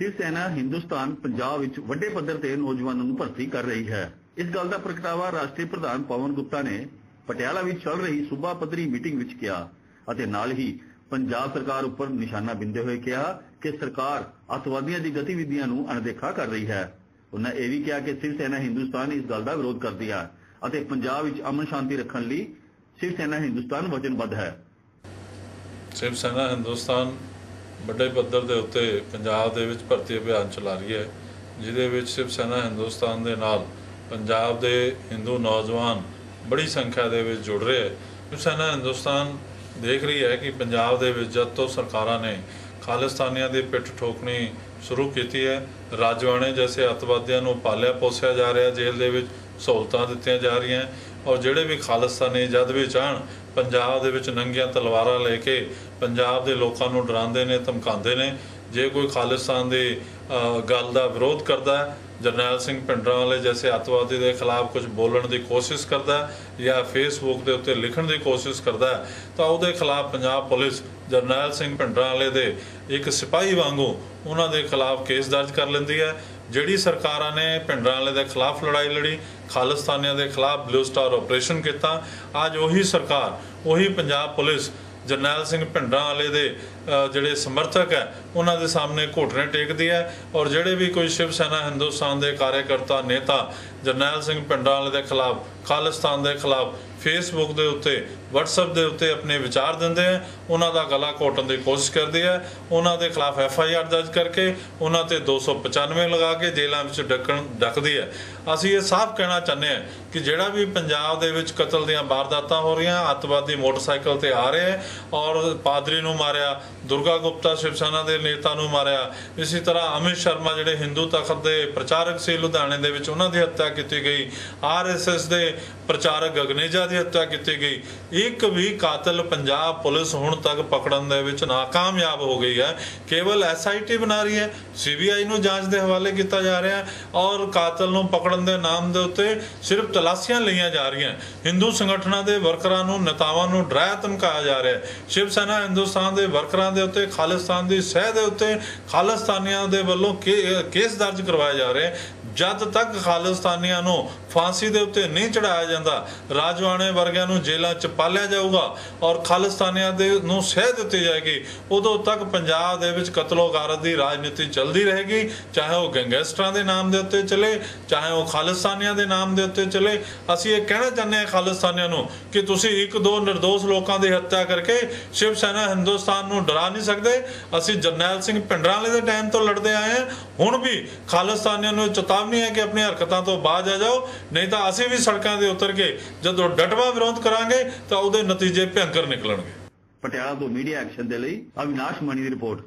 ਸਿਵ ਸੈਨਾ ਹਿੰਦੁਸਤਾਨ, ਪੰਜਾਬ ਵਿੱਚ ਵੱਡੇ ਪੱਧਰ ਤੇ ਨੌਜਵਾਨਾਂ ਨੂੰ ਭਰਤੀ ਕਰ ਰਹੀ ਹੈ। ਇਸ ਗੱਲ ਦਾ ਪ੍ਰਗਟਾਵਾ ਰਾਸ਼ਟਰੀ ਪ੍ਰਧਾਨ ਪਵਨ ਗੁਪਤਾ ਨੇ ਪਟਿਆਲਾ ਵਿੱਚ ਚੱਲ ਰਹੀ ਸੂਬਾ ਪੱਧਰੀ ਮੀਟਿੰਗ ਵਿੱਚ ਕੀਤਾ ਅਤੇ ਨਾਲ ਹੀ ਪੰਜਾਬ ਸਰਕਾਰ ਉੱਪਰ ਨਿਸ਼ਾਨਾ ਬਿੰਦੇ ਹੋਏ ਕਿਹਾ ਕਿ ਸਰਕਾਰ ਅਤਵਾਦੀਆਂ ਦੀ ਗਤੀਵਿਧੀਆਂ ਨੂੰ ਅਣਦੇਖਾ ਕਰ ਰਹੀ ਹੈ। ਉਹਨਾਂ ਇਹ ਵੀ ਕਿਹਾ ਕਿ ਸਿਵ ਸੈਨਾ ਹਿੰਦੁਸਤਾਨ ਇਸ ਗੱਲ ਦਾ ਵਿਰੋਧ ਕਰਦੀ ਹੈ ਅਤੇ ਪੰਜਾਬ ਵਿੱਚ ਅਮਨ ਸ਼ਾਂਤੀ ਰੱਖਣ ਲਈ ਸਿਵ ਸੈਨਾ ਹਿੰਦੁਸਤਾਨ ਵਚਨਬੱਧ ਹੈ। ਸ਼ਿਵ ਸੈਨਾ ਹਿੰਦੁਸਤਾਨ ਵੱਡੇ ਪੱਧਰ ਦੇ ਉੱਤੇ ਪੰਜਾਬ ਦੇ ਵਿੱਚ ਭਰਤੀ ਅਭਿਆਨ ਚਲਾ ਰਹੀ ਹੈ, ਜਿਹਦੇ ਵਿੱਚ ਸ਼ਿਵ ਸੈਨਾ ਹਿੰਦੁਸਤਾਨ ਦੇ ਨਾਲ ਪੰਜਾਬ ਦੇ ਹਿੰਦੂ ਨੌਜਵਾਨ ਬੜੀ ਸੰਖਿਆ ਦੇ ਵਿੱਚ ਜੁੜ ਰਹੇ ਹੈ। ਸ਼ਿਵ ਸੈਨਾ ਹਿੰਦੁਸਤਾਨ ਦੇਖ ਰਹੀ ਹੈ ਕਿ ਪੰਜਾਬ ਦੇ ਵਿੱਚ ਜਦ ਤੋਂ ਸਰਕਾਰਾਂ ਨੇ ਖਾਲਿਸਤਾਨੀਆਂ ਦੀ ਪਿੱਠ ਠੋਕਣੀ ਸ਼ੁਰੂ ਕੀਤੀ ਹੈ ਰਾਜਵਾਣੇ ਜੈਸੇ ਅਤਵਾਦੀਆਂ ਨੂੰ ਪਾਲਿਆ ਪੋਸਿਆ ਜਾ ਰਿਹਾ, ਜੇਲ੍ਹ ਦੇ ਵਿੱਚ ਸਹੂਲਤਾਂ ਦਿੱਤੀਆਂ ਜਾ ਰਹੀਆਂ ਔਰ ਜਿਹੜੇ ਵੀ ਖਾਲਿਸਤਾਨੀ ਜਦ ਵੀ ਚਾਹਣ ਪੰਜਾਬ ਦੇ ਵਿੱਚ ਨੰਗੀਆਂ ਤਲਵਾਰਾਂ ਲੈ ਕੇ ਪੰਜਾਬ ਦੇ ਲੋਕਾਂ ਨੂੰ ਡਰਾਉਂਦੇ ਨੇ, ਧਮਕਾਉਂਦੇ ਨੇ, ਜੇ ਕੋਈ ਖਾਲਿਸਤਾਨ ਦੀ ਗੱਲ ਦਾ ਵਿਰੋਧ ਕਰਦਾ ਹੈ ਜਰਨੈਲ ਸਿੰਘ ਭਿੰਡਰਾਂ ਵਾਲੇ ਜੈਸੇ ਅੱਤਵਾਦੀ ਦੇ ਖਿਲਾਫ ਕੁਝ ਬੋਲਣ ਦੀ ਕੋਸ਼ਿਸ਼ ਕਰਦਾ ਜਾਂ ਫੇਸਬੁੱਕ ਦੇ ਉੱਤੇ ਲਿਖਣ ਦੀ ਕੋਸ਼ਿਸ਼ ਕਰਦਾ ਤਾਂ ਉਹਦੇ ਖਿਲਾਫ ਪੰਜਾਬ ਪੁਲਿਸ ਜਰਨੈਲ ਸਿੰਘ ਭਿੰਡਰਾਂ ਵਾਲੇ ਦੇ ਇੱਕ ਸਿਪਾਹੀ ਵਾਂਗੂ ਉਹਨਾਂ ਦੇ ਖਿਲਾਫ ਕੇਸ ਦਰਜ ਕਰ ਲੈਂਦੀ ਹੈ, ਜਿਹੜੀ ਸਰਕਾਰਾਂ ਨੇ ਭਿੰਡਰਾਂ ਵਾਲੇ ਦੇ ਖਿਲਾਫ ਲੜਾਈ ਲੜੀ, ਖਾਲਿਸਤਾਨੀਆਂ ਦੇ ਖਿਲਾਫ ਬਲੂ ਸਟਾਰ ਆਪਰੇਸ਼ਨ ਕੀਤਾ। ਅੱਜ ਉਹੀ ਸਰਕਾਰ, ਉਹੀ ਪੰਜਾਬ ਪੁਲਿਸ ਜਰਨੈਲ ਸਿੰਘ ਭਿੰਡਰਾਂ ਵਾਲੇ ਦੇ ਜਿਹੜੇ ਸਮਰਥਕ ਹੈ, ਉਹਨਾਂ ਦੇ ਸਾਹਮਣੇ ਘੋਟਣੇ ਟੇਕਦੀ ਹੈ ਔਰ ਜਿਹੜੇ ਵੀ ਕੋਈ ਸ਼ਿਵ ਸੈਨਾ ਹਿੰਦੁਸਤਾਨ ਦੇ ਕਾਰਜਕਰਤਾ ਨੇਤਾ ਜਰਨੈਲ ਸਿੰਘ ਭਿੰਡਰਾਂ ਵਾਲੇ ਦੇ ਖਿਲਾਫ, ਖਾਲਿਸਤਾਨ ਦੇ ਖਿਲਾਫ ਫੇਸਬੁੱਕ ਦੇ ਉੱਤੇ, WhatsApp ਦੇ ਉੱਤੇ ਆਪਣੇ ਵਿਚਾਰ ਦਿੰਦੇ ਆ ਉਹਨਾਂ ਦਾ ਗਲਾ ਘੋਟਣ ਦੀ ਕੋਸ਼ਿਸ਼ ਕਰਦੀ ਹੈ, ਉਹਨਾਂ ਦੇ ਖਿਲਾਫ ਐਫ ਆਈ ਆਰ ਦਰਜ ਕਰਕੇ ਉਹਨਾਂ ਤੇ 295 ਲਗਾ ਕੇ ਜੇਲ੍ਹਾਂ ਵਿੱਚ ਡੱਕਣ, ਡੱਕਦੀ ਹੈ। ਅਸੀਂ ਇਹ ਸਾਫ਼ ਕਹਿਣਾ ਚਾਹੁੰਦੇ ਹਾਂ ਕਿ ਜਿਹੜਾ ਵੀ ਪੰਜਾਬ ਦੇ ਵਿੱਚ ਕਤਲ ਦੀਆਂ ਵਾਰਦਾਤਾਂ ਹੋ ਰਹੀਆਂ, ਅੱਤਵਾਦੀ ਮੋਟਰਸਾਈਕਲ ਤੇ ਆ ਰਹੇ ਹੈ ਔਰ ਪਾਦਰੀ ਨੂੰ ਮਾਰਿਆ, ਦੁਰਗਾ ਗੁਪਤਾ ਸ਼ਿਵ ਸੈਨਾ ਦੇ ਨੇਤਾ ਨੂੰ ਮਾਰਿਆ। ਇਸੇ ਤਰ੍ਹਾਂ ਅਮਿਤ ਸ਼ਰਮਾ ਜਿਹੜੇ ਹਿੰਦੂ ਤਖਤ ਦੇ ਪ੍ਰਚਾਰਕ ਸੀ, ਲੁਧਿਆਣੇ ਦੇ ਵਿੱਚ ਉਹਨਾਂ ਦੀ ਹੱਤਿਆ ਕੀਤੀ ਗਈ। ਆਰਐਸਐਸ ਦੇ ਪ੍ਰਚਾਰਕ ਗਗਨੇਜਾ ਦੀ ਹੱਤਿਆ ਕੀਤੀ ਗਈ। ਇੱਕ ਵੀ ਕਾਤਲ ਪੰਜਾਬ ਪੁਲਿਸ ਹੁਣ ਤੱਕ ਪਕੜਨ ਦੇ ਵਿੱਚ ਨਾਕਾਮਯਾਬ ਹੋ ਗਈ ਹੈ। ਕੇਵਲ ਐਸਆਈਟੀ ਬਣਾ ਰਹੀ ਹੈ ਸੀਬੀਆਈ ਨੂੰ ਜਾਂਚ ਦੇ ਹਵਾਲੇ ਕੀਤਾ ਜਾ ਰਿਹਾ ਹੈ ਔਰ ਕਾਤਲ ਨੂੰ ਪਕੜਨ ਦੇ ਨਾਮ ਦੇ ਉੱਤੇ ਸਿਰਫ ਤਲਾਸ਼ੀਆਂ ਲਈਆਂ ਜਾ ਰਹੀਆਂ। ਹਿੰਦੂ ਸੰਗਠਨਾਂ ਦੇ ਵਰਕਰਾਂ ਨੂੰ, ਨੇਤਾਵਾਂ ਨੂੰ ਡਰਾਇਆ ਧਮਕਾਇਆ ਜਾ ਰਿਹਾ ਹੈ ਸ਼ਿਵ ਸੈਨਾ ਹਿੰਦੁਸਤਾਨ ਦੇ ਵਰਕਰਾਂ ਦੇ ਉੱਤੇ, ਖਾਲਿਸਤਾਨ ਦੀ ਸਹਿ ਦੇ ਉੱਤੇ, ਖਾਲਿਸਤਾਨੀਆਂ ਦੇ ਵੱਲੋਂ ਕੇਸ ਦਰਜ ਕਰਵਾਏ ਜਾ ਰਹੇ ਜਦ ਤੱਕ ਖਾਲਿਸਤਾਨੀਆਂ ਨੂੰ ਫਾਂਸੀ ਦੇ ਉੱਤੇ ਨਹੀਂ ਚੜਾਇਆ ਜਾਂਦਾ ਰਾਜਵਾਣੇ ਵਰਗਿਆਂ ਨੂੰ ਜੇਲ੍ਹਾਂ 'ਚ ਪਾਲਿਆ ਜਾਊਗਾ ਔਰ ਖਾਲਿਸਤਾਨੀਆਂ ਦੇ ਨੂੰ ਸਹਿ ਦਿੱਤੀ ਜਾਏਗੀ, ਉਦੋਂ ਤੱਕ ਪੰਜਾਬ ਦੇ ਵਿੱਚ ਕਤਲੋਗਾਰਤ ਦੀ ਰਾਜਨੀਤੀ ਚੱਲਦੀ ਰਹੇਗੀ। ਚਾਹੇ ਉਹ ਗੈਂਗਸਟਰਾਂ ਦੇ ਨਾਮ ਦੇ ਉੱਤੇ ਚੱਲੇ, ਚਾਹੇ ਉਹ ਖਾਲਿਸਤਾਨੀਆਂ ਦੇ ਨਾਮ ਦੇ ਉੱਤੇ ਚੱਲੇ। ਅਸੀਂ ਇਹ ਕਹਿਣਾ ਚਾਹੁੰਦੇ ਹਾਂ ਖਾਲਿਸਤਾਨੀਆਂ ਨੂੰ ਕਿ ਤੁਸੀਂ ਇੱਕ ਦੋ ਨਿਰਦੋਸ਼ ਲੋਕਾਂ ਦੀ ਹੱਤਿਆ ਕਰਕੇ ਸ਼ਿਵ ਸੈਨਾ ਹਿੰਦੁਸਤਾਨ ਨੂੰ ਡਰਾ ਨਹੀਂ ਸਕਦੇ। ਅਸੀਂ ਜਰਨੈਲ ਸਿੰਘ ਭਿੰਡਰਾਂ ਵਾਲੇ ਦੇ ਟਾਈਮ ਤੋਂ ਲੜਦੇ ਆਏ ਹਾਂ। ਹੁਣ ਵੀ ਖਾਲਿਸਤਾਨੀਆਂ ਨੂੰ ਚੇਤਾਵਨੀ ਹੈ ਕਿ ਆਪਣੀ ਹਰਕਤਾਂ ਤੋਂ ਬਾਜ ਆ ਜਾਓ। ਨਹੀਂ ਤਾਂ ਅਸੀਂ ਵੀ ਸੜਕਾਂ ਦੇ ਉਤਰ ਕੇ ਜਦੋਂ ਡਟਵਾ ਵਿਰੋਧ ਕਰਾਂਗੇ ਤਾਂ ਉਹਦੇ ਨਤੀਜੇ ਭਿਅੰਕਰ ਨਿਕਲਣਗੇ। ਪਟਿਆਲਾ ਤੋਂ ਮੀਡੀਆ ਐਕਸ਼ਨ ਦੇ ਲਈ ਅਵਿਨਾਸ਼ ਮਣੀ ਦੀ ਰਿਪੋਰਟ।